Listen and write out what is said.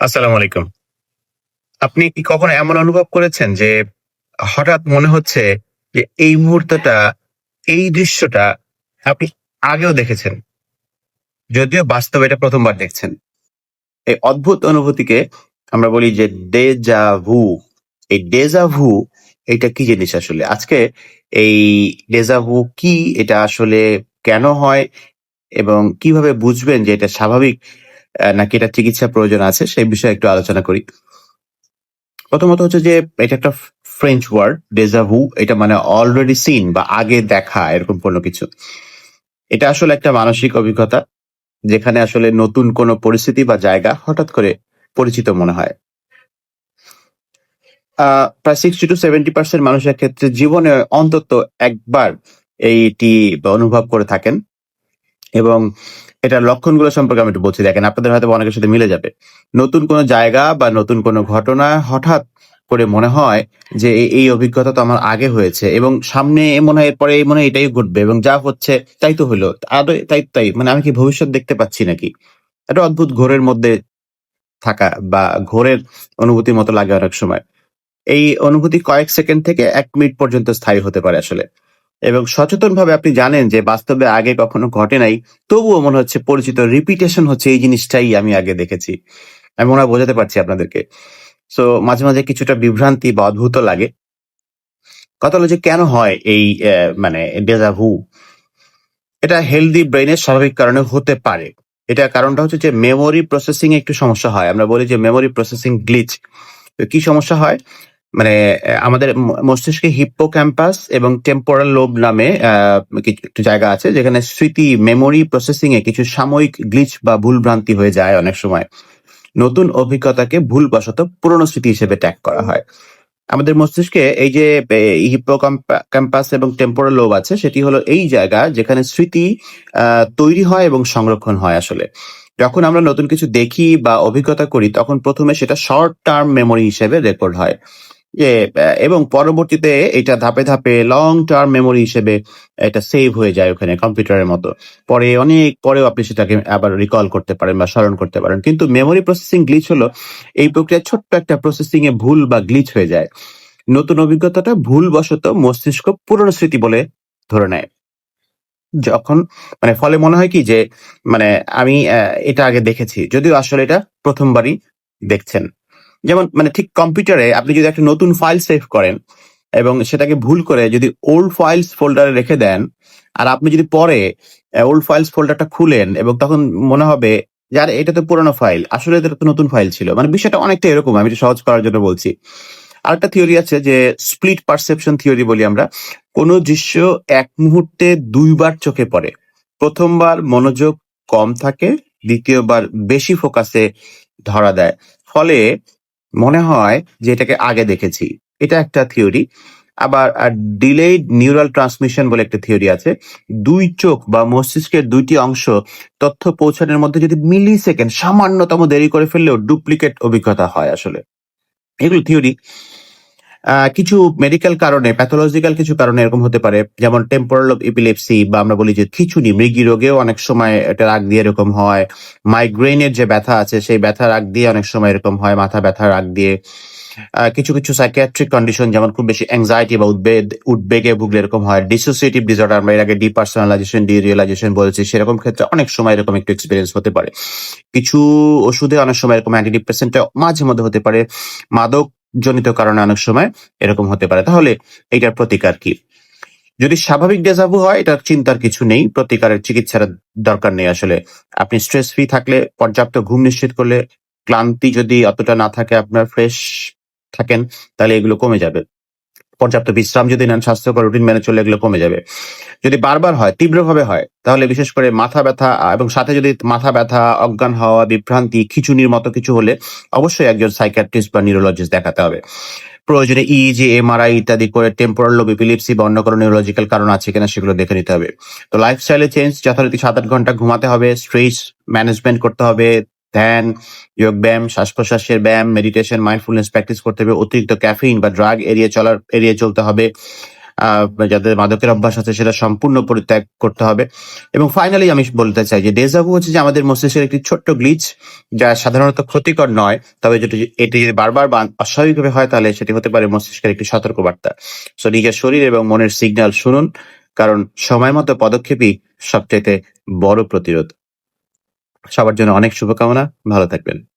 আসসালামু আলাইকুম। আপনি কি কখনো এমন অনুভব করেছেন যে হঠাৎ মনে হচ্ছে যে এই মুহূর্তটা, এই দৃশ্যটা আপনি আগেও দেখেছেন? যদিও বাস্তবে এটা প্রথমবার দেখছেন। এই অদ্ভুত অনুভূতিকে আমরা বলি যে ডেজা ভু এই ডেজা ভু এটা কি জিনিস আসলে? আজকে এই ডেজা ভু কি, এটা আসলে কেন হয় এবং কীভাবে বুঝবেন যে এটা স্বাভাবিক নাকি এটা চিকিৎসা প্রয়োজন আছে, সেই বিষয়ে একটু আলোচনা করি। প্রথমত হচ্ছে যে, এটা একটা ফ্রেঞ্চ ওয়ার্ড ডেজাভু এটা মানে অলরেডি সিন বা আগে দেখা, এরকম কোনো কিছু। এটা আসলে একটা মানসিক অভিজ্ঞতা, যেখানে আসলে নতুন কোনো পরিস্থিতি বা জায়গা হঠাৎ করে পরিচিত মনে হয়। প্রায় সিক্সটি টু সেভেন্টি পার্সেন্ট মানুষের ক্ষেত্রে জীবনে অন্তত একবার এইটি অনুভব করে থাকেন। এবং এটার লক্ষণগুলো সম্পর্কে আমি একটু বলছি। দেখেন, আপনাদের হয়তো অনেকের সাথে মিলে যাবে। নতুন কোনো জায়গা বা নতুন কোনো ঘটনা হঠাৎ করে মনে হয় যে এই- অভিজ্ঞতা তো আমার আগে হয়েছে এবং সামনে মনে হয় এরপরে এই মনে হয় এটাই ঘটবে এবং যা হচ্ছে তাই তো হলো। আদৌ তাই তাই মানে আমি কি ভবিষ্যৎ দেখতে পাচ্ছি নাকি? একটা অদ্ভুত ঘোরের মধ্যে থাকা বা ঘোরের অনুভূতির মতো লাগে অনেক সময়। এই অনুভূতি কয়েক সেকেন্ড থেকে এক মিনিট পর্যন্ত স্থায়ী হতে পারে আসলে। এবং সচেতন ভাবে আপনি জানেন যে বাস্তবে আগে কখনো ঘটে নাই, তবুও মনে হচ্ছে পরিচিত রিপিটেশন হচ্ছে এই জিনিসটাই আমি আগে দেখেছি। আমি মনে হয় বোঝাতে পারছি আপনাদেরকে। সো মাঝে মাঝে কিছুটা বিভ্রান্তি বা অদ্ভুত লাগে। কথা হলো যে কেন হয় এই মানে ডেজাভু এটা হেলদি ব্রেনের স্বাভাবিক কারণে হতে পারে। এটা কারণটা হচ্ছে যে মেমোরি প্রসেসিং একটু সমস্যা হয়। আমরা বলি যে মেমোরি প্রসেসিং গ্লিচ কি সমস্যা হয়? মানে আমাদের মস্তিষ্কে হিপ্পো ক্যাম্পাস এবং টেম্পোরাল লোব নামে কিছু জায়গা আছে, যেখানে স্মৃতি মেমোরি প্রসেসিং এ কিছু সাময়িক গ্লিচ বা ভুল ভ্রান্তি হয়ে যায় অনেক সময়। নতুন অভিজ্ঞতাকে ভুলবশত পুরনো স্মৃতি হিসেবে ট্যাগ করা হয়। আমাদের মস্তিষ্কে এই যে হিপ্পো ক্যাম্পাস এবং টেম্পোরাল লোব আছে, সেটি হলো এই জায়গা যেখানে স্মৃতি তৈরি হয় এবং সংরক্ষণ হয় আসলে। যখন আমরা নতুন কিছু দেখি বা অভিজ্ঞতা করি, তখন প্রথমে সেটা শর্ট টার্ম মেমোরি হিসেবে রেকর্ড হয়। যে এবং পরবর্তীতে এটা ধাপে ধাপে লং টার্ম মেমোরি হিসেবে এটা সেভ হয়ে যায় ওখানে কম্পিউটারের মতো। পরে অনেক পরেও আপনি সেটাকে আবার রিকল করতে পারেন বা স্মরণ করতে পারেন। কিন্তু মেমোরি প্রসেসিং গ্লিচ হলো, এই প্রক্রিয়া ছোট্ট একটা প্রসেসিং এ ভুল বা গ্লিচ হয়ে যায়। নতুন অভিজ্ঞতাটা ভুলবশত মস্তিষ্ক পুরনো স্মৃতি বলে ধরে নেয়। যখন মানে ফলে মনে হয় কি যে মানে আমি এটা আগে দেখেছি, যদিও আসলে এটা প্রথমবারই দেখছেন। যেমন মানে ঠিক কম্পিউটারে আপনি যদি একটা নতুন ফাইল সেভ করেন এবং সেটাকে ভুল করে যদি ওল্ড ফাইলস ফোল্ডারে রেখে দেন, আর আপনি যদি পরে ওল্ড ফাইলস ফোল্ডারটা খুলেন এবং তখন মনে হবে যে, আরে, এটা তো পুরোনো ফাইল আসলে এটা তো নতুন ফাইল ছিল। মানে বিষয়টা অনেকটা এরকম, আমি সহজ করার জন্য বলছি। আরেকটা থিওরি আছে যে স্প্লিট পারসেপশন থিওরি বলি আমরা, কোনো দৃশ্য এক মুহূর্তে দুইবার চোখে পড়ে। প্রথমবার মনোযোগ কম থাকে, দ্বিতীয়বার বেশি ফোকাসে ধরা দেয়। ফলে মনে হয় যে এটাকে আগে দেখেছি। এটা একটা থিওরি। আবার ডিলেড নিউরাল ট্রান্সমিশন বলে একটা থিওরি আছে। দুই চোখ বা মস্তিষ্কের দুইটি অংশ তথ্য পৌঁছানোর মধ্যে যদি মিলি সেকেন্ড সামান্যতম দেরি করে ফেললেও ডুপ্লিকেট অভিজ্ঞতা হয় আসলে। এগুলো থিওরি। কিছু মেডিকেল কারণে প্যাথোলজিক্যাল কিছু কারণে এরকম হতে পারে, যেমন টেম্পোরাল ইপিলেপসি বা আমরা বলি যে খিচুনি, মৃগী রোগেও অনেক সময় এটা রাগ দিয়ে এরকম হয় মাইগ্রেনের যে ব্যথা আছে, সেই ব্যথা রাগ দিয়ে অনেক সময় এরকম হয়, মাথা ব্যথা রাগ দিয়ে। কিছু কিছু সাইকিয়াট্রিক কন্ডিশন যেমন খুব বেশি অ্যাংজাইটি বা উদ্বেগ, উদ্বেগে ভুগলে এরকম হয় ডিসোসিয়েটিভ ডিসঅর্ডার আমরা এর আগে ডিপার্সোনালাইজেশন ডিরিয়েলাইজেশন বলছি, সেরকম ক্ষেত্রে অনেক সময় এরকম একটু এক্সপিরিয়েন্স হতে পারে। কিছু ওষুধে অনেক সময় এরকম অ্যান্টি ডিপ্রেসেন্ট মাঝে মধ্যে হতে পারে, মাদক জনিত কারণে অনেক সময় এরকম হতে পারে। তাহলে এটার প্রতিকার কি? যদি স্বাভাবিক ডেজাভু হয় এটা চিন্তার কিছু নেই। প্রতিকারের চিকিৎসার দরকার নেই আসলে। আপনি স্ট্রেস ফ্রি থাকলে, পর্যাপ্ত ঘুম নিশ্চিত করলে ক্লান্তি যদি অতটা না থাকে, আপনার ফ্রেশ থাকেন, তাহলে এগুলো কমে যাবে। পর্যাপ্ত বিশ্রাম যদি নেন, স্বাস্থ্যকর রুটিন মেনে চলে এগুলো কমে যাবে। যদি বারবার হয়, তীব্রভাবে হয়, তাহলে বিশেষ করে মাথা ব্যথা, এবং সাথে যদি মাথা ব্যথা, অজ্ঞান হওয়া, বিভ্রান্তি, খিচুনির মতো কিছু হলে অবশ্যই একজন সাইকিয়াট্রিস্ট বা নিউরোলজিস্ট দেখাতে হবে। প্রয়োজনে E ইজি এমআরআই ইত্যাদি করে টেম্পোরাল লোব বা অন্য কোনো নিউরোলজিক্যাল কারণ আছে কিনা সেগুলো দেখে নিতে হবে। তো লাইফস্টাইলে চেঞ্জ যথারীতি সাত আট ঘণ্টা ঘুমাতে হবে স্ট্রেস ম্যানেজমেন্ট করতে হবে ধ্যান যোগ ব্যায়াম শ্বাস প্রশ্বাসের ব্যায়াম মেডিটেশন মাইন্ডফুলনেস প্র্যাকটিস করতে হবে, অতিরিক্ত ক্যাফিন বা ড্রাগ এড়িয়ে চলার, এড়িয়ে চলতে হবে। যাদের মাদকের অভ্যাস আছে, সেটা সম্পূর্ণ পরিত্যাগ করতে হবে। এবং ফাইনালি আমি বলতে চাই যে ডেজাভু হচ্ছে যে, আমাদের মস্তিষ্কের একটি ছোট্ট গ্লিচ যা সাধারণত ক্ষতিকর নয়, তবে যদি এটি যদি বারবার অস্বাভাবিকভাবে হয়, তাহলে সেটি হতে পারে মস্তিষ্কের একটি সতর্কবার্তা। সো নিজের শরীর এবং মনের সিগন্যাল শুনুন, কারণ সময় মতো পদক্ষেপই সবচাইতে বড় প্রতিরোধ। সবার জন্য অনেক শুভকামনা। ভালো থাকবেন।